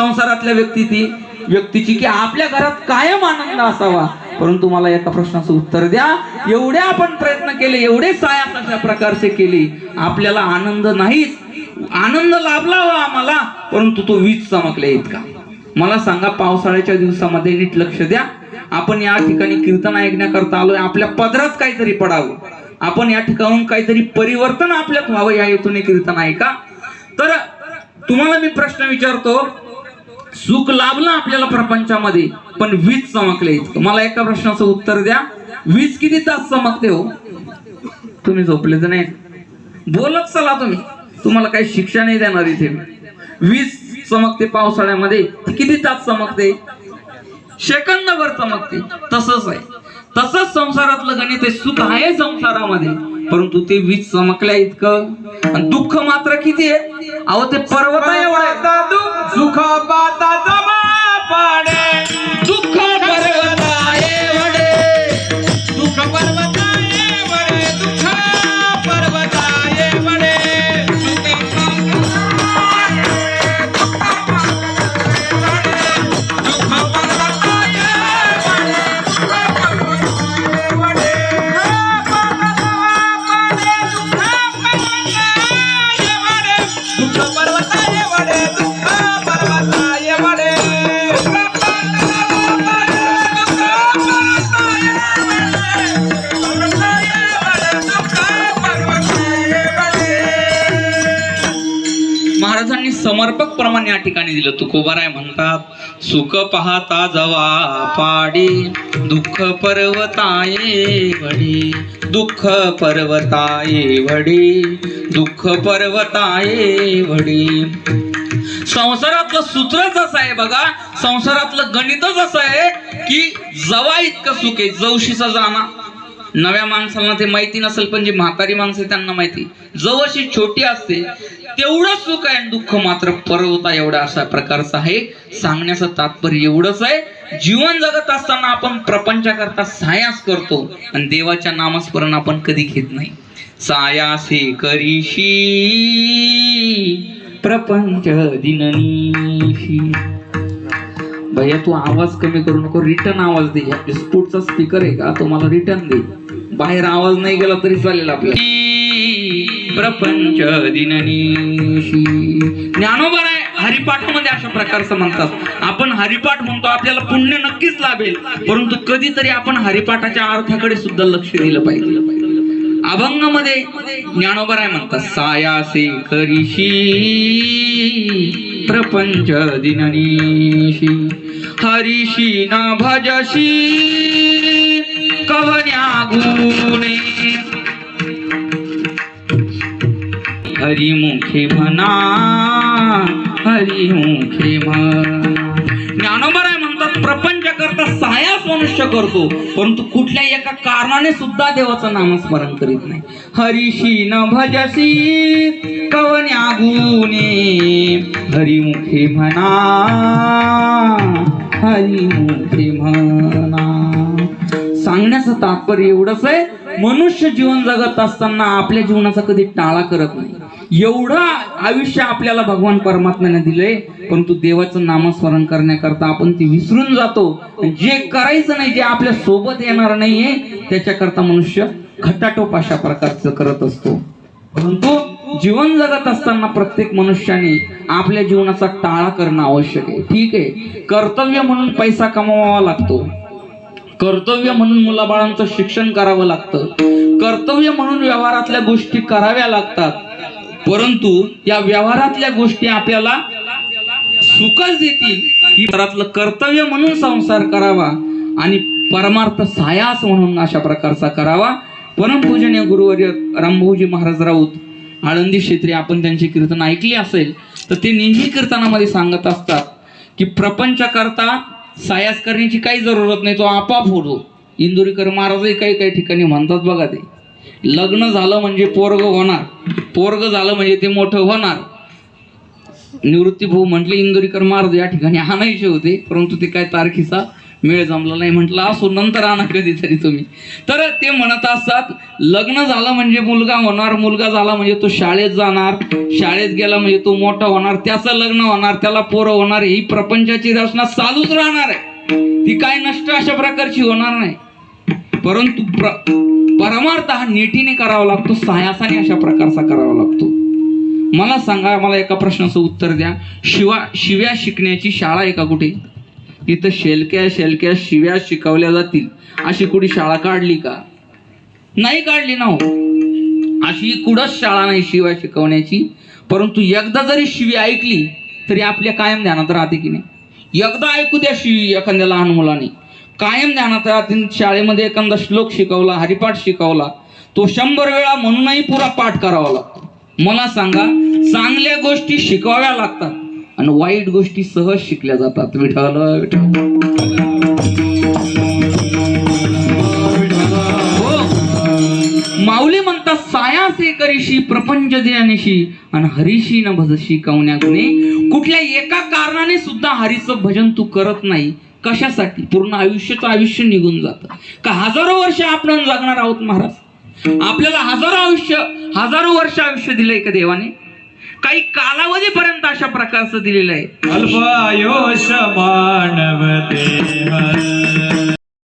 संसारातल्या व्यक्ती ती व्यक्तीची की आपल्या घरात कायम आनंद असावा. परंतु मला एका प्रश्नाचं उत्तर द्या. एवढे आपण प्रयत्न केले एवढे सायास अशा प्रकारचे केले आपल्याला आनंद नाहीच. आनंद लाभला हो आम्हाला परंतु तो वीज चमकले इतका. मला सांगा पावसाळ्याच्या दिवसामध्ये नीट लक्ष द्या. आपण या ठिकाणी कीर्तन ऐकण्याकरता आलोय आपल्या पदरात काहीतरी पडावं. आपण या ठिकाणून काहीतरी परिवर्तन आपल्यात व्हावं या हेतूने कीर्तन ऐका. तर तुम्हाला मी प्रश्न विचारतो सुख लाभलं आपल्याला प्रपंचामध्ये पण वीज चमकले इतकं. मला एका प्रश्नाचं उत्तर द्या. वीज किती तास चमकते हो? तुम्ही झोपले तर नाही. बोलत चला तुम्ही. तुम्हाला काही शिक्षा नाही देणार इथे वीज चमकते पावसाळ्यामध्ये ती किती तास चमकते? सेकंदभर चमकते. तसंच आहे. तसंच संसारातलं गणित आहे. सुख आहे संसारामध्ये परंतु ते वीज चमकल्या इतकं. आणि दुःख मात्र किती आहे? अहो ते पर्वत एवढं आहे. समर्पक प्रमाण या ठिकाणी दिलं. तुकोबाराय म्हणतात सुख पाहता जवा पाडी दुःख पर्वताये वडी दुःख पर्वताये वडी दुःख पर्वताये वडी. संसारातलं सूत्रच असं आहे बघा संसारातलं गणितच असं आहे की जवा इतकं सुख आहे जवशीचा जाणा. नव्या माणसांना ते माहिती नसेल पण जी म्हातारी माणसं त्यांना माहिती. जवळशी छोटी असते तेवढं सुख आहे दुःख मात्र परवता एवढा अशा प्रकारचं आहे. सांगण्याचं तात्पर्य एवढंच आहे. जीवन जगत असताना आपण प्रपंचाकरता सायास करतो आणि देवाच्या नामस्मरण आपण कधी घेत नाही. सायासे करीशी प्रपंच दिननीशी भैया तू आवाज कमी करू नको रिटर्न आवाज दे. स्पोर्टचा स्पीकर आहे का? तो मला रिटर्न दे. बाहेर आवाज नाही गेला तरी चालेल आपल्या प्रपंच दिननीशी. ज्ञानोबर आहे हरिपाठामध्ये अशा प्रकारचं म्हणतात. आपण हरिपाठ म्हणतो आपल्याला पुण्य नक्कीच लाभेल. परंतु कधीतरी आपण हरिपाठाच्या अर्थाकडे सुद्धा लक्ष दिलं पाहिजे. अभंगामध्ये ज्ञानोबर आहे म्हणतात सायासे करीशी प्रपंच दिननीशी. हरीशी ना भजशी कवन्या गुणे. हरिमुखे म्हणा हरिमुखे म्हणा. ज्ञानोबर आहे म्हणतात प्रपंच करता सायास मनुष्य करतो परंतु कुठल्याही एका कारणाने सुद्धा देवाचं नामस्मरण करीत नाही. हरिशी न भजसी कवन्या गुणे. हरिमुखे म्हणा हरिमुखे म्हणा. सांगण्याचं तात्पर्य एवढंच आहे मनुष्य जीवन जगत असताना आपल्या जीवनाचा कधी टाळा करत नाही. एवढं आयुष्य आपल्याला भगवान परमात्म्याने दिलंय परंतु देवाचं नामस्मरण करण्याकरता आपण ते विसरून जातो. जे करायचं नाही जे आपल्यासोबत येणार नाहीये त्याच्याकरता मनुष्य खटाटोप अशा प्रकारचं करत असतो. परंतु जीवन जगत असताना प्रत्येक मनुष्याने आपल्या जीवनाचा टाळा करणं आवश्यक आहे. ठीक आहे? कर्तव्य म्हणून पैसा कमवावा लागतो. कर्तव्य म्हणून मुलाबाळांचं शिक्षण करावं लागतं. कर्तव्य म्हणून व्यवहारातल्या गोष्टी कराव्या लागतात. परंतु या व्यवहारातल्या गोष्टी आपल्याला सुखच देतील. ही घरातलं कर्तव्य म्हणून संसार करावा आणि परमार्थ सायास म्हणून अशा प्रकारचा करावा. परमपूजनीय गुरुवर्य रामभाऊजी महाराज राऊत आळंदी क्षेत्री आपण त्यांची कीर्तन ऐकली असेल तर ते नेहमी कीर्तनामध्ये सांगत असतात की प्रपंच करता सायास करण्याची काही जरूरत नाही तो आपाप होतो. इंदुरीकर महाराजही काही काही ठिकाणी म्हणतात बघा ते. लग्न झालं म्हणजे पोरग होणार पोरग झालं म्हणजे ते मोठं होणार. निवृत्ती भाऊ म्हटले इंदुरीकर महाराज या ठिकाणी आणायचे होते परंतु ते काय तारखेचा मेळ जमला नाही म्हटलं असो नंतर आणा कधीतरी तुम्ही. तर ते म्हणत असतात लग्न झालं म्हणजे मुलगा होणार मुलगा झाला म्हणजे तो शाळेत जाणार शाळेत गेला म्हणजे तो मोठा होणार त्याचं लग्न होणार त्याला पोरं होणार ही प्रपंचाची रचना चालूच राहणार आहे. ती काय नष्ट अशा प्रकारची होणार नाही. परंतु प्र परमार्थ हा नेटीने करावा लागतो सायासाने अशा प्रकारचा करावा लागतो. मला सांगा मला एका प्रश्नाचं उत्तर द्या. शिवा शिव्या शिकण्याची शाळा आहे का कुठे? इथं शेलक्या शेलक्या शिव्या शिकवल्या जातील. अशी कुणी शाळा काढली का? नाही काढली ना हो. अशी कुठंच शाळा नाही शिव्या शिकवण्याची. परंतु एकदा जरी शिवी ऐकली तरी आपल्या कायम ध्यानात राहते की नाही? एकदा ऐकू द्या शिवी एखाद्या लहान मुलाने. कायम ध्यानात राहते. शाळेमध्ये एखादा श्लोक शिकवला हरिपाठ शिकवला तो शंभर वेळा म्हणूनही पुरा पाठ करावा लागतो. मला सांगा चांगल्या गोष्टी शिकवाव्या लागतात. आणि वाईट गोष्टी सहज शिकल्या जातात. विठाल हो. माऊली म्हणतात सायासे करीशी प्रपंच देण्याशी आणि हरीशी न भजशी कवण्या कुठल्या एका कारणाने सुद्धा हरीचं भजन तू करत नाही. कशासाठी? पूर्ण आयुष्याचं आयुष्य निघून जातं. का हजारो वर्ष आपण जगणार आहोत महाराज? आपल्याला हजारो आयुष्य हजारो वर्ष आयुष्य दिलंय का देवाने? काही कालावधीपर्यंत अशा प्रकारचं दिलेलं आहे. अल्पायुष मानव देह